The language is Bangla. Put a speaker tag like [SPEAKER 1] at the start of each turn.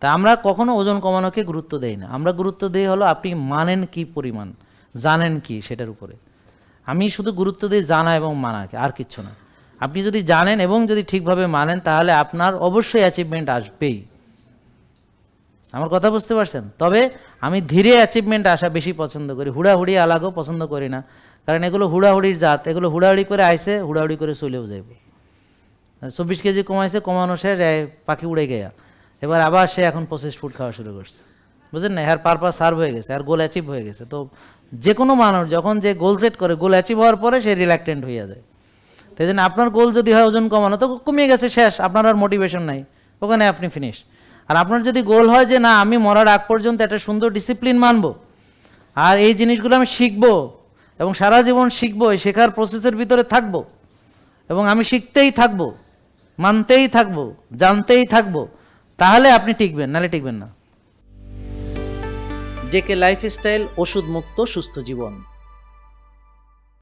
[SPEAKER 1] তা আমরা কখনো ওজন কমানোকে গুরুত্ব দেই না। আমরা গুরুত্ব দিই হলো আপনি মানেন কি পরিমাণ জানেন কি সেটার উপরে। আমি শুধু গুরুত্ব দিই জানা এবং মানাকে আর কিচ্ছু না। আপনি যদি জানেন এবং যদি ঠিকভাবে মানেন তাহলে আপনার অবশ্যই অ্যাচিভমেন্ট আসবেই। আমার কথা বুঝতে পারছেন? তবে আমি ধীরে অ্যাচিভমেন্ট আসা বেশি পছন্দ করি। হুড়াহুড়ি আলাগও পছন্দ করি না। কারণ এগুলো হুড়াহুড়ির জাত। এগুলো হুড়াহুড়ি করে আইসে হুড়াহুড়ি করে চলেও যাইব। চব্বিশ কেজি কমাইছে কমানো এ, পাখি উড়ে গেয়া। এবার আবার সে এখন পঁচিশ ফুট খাওয়া শুরু করছে। বুঝলেন না? এর পারপাস সার্ভ হয়ে গেছে আর গোল অ্যাচিভ হয়ে গেছে। তো যে কোনো মানুষ যখন যে গোল সেট করে গোল অ্যাচিভ হওয়ার পরে সে রিল্যাক্টেন্ট হয়ে যায়। তাই জন্য আপনার গোল যদি হয় ওজন কমানো, তো কমিয়ে গেছে, শেষ। আপনার আর মোটিভেশন নাই। ওখানে আপনি ফিনিশ আর আপনার যদি গোল হয় যে, না, আমি মরার আগ পর্যন্ত একটা সুন্দর ডিসিপ্লিন মানবো, আর এই জিনিসগুলো আমি শিখব, এবং সারা জীবন শিখব, এই শেখার প্রসেসের ভিতরে থাকব, এবং আমি শিখতেই থাকব, মানতেই থাকব, জানতেই থাকব তাহলে আপনি টিকবেন নাহলে টিকবেন না। জেকে লাইফস্টাইল ওষুধ মুক্ত সুস্থ জীবন।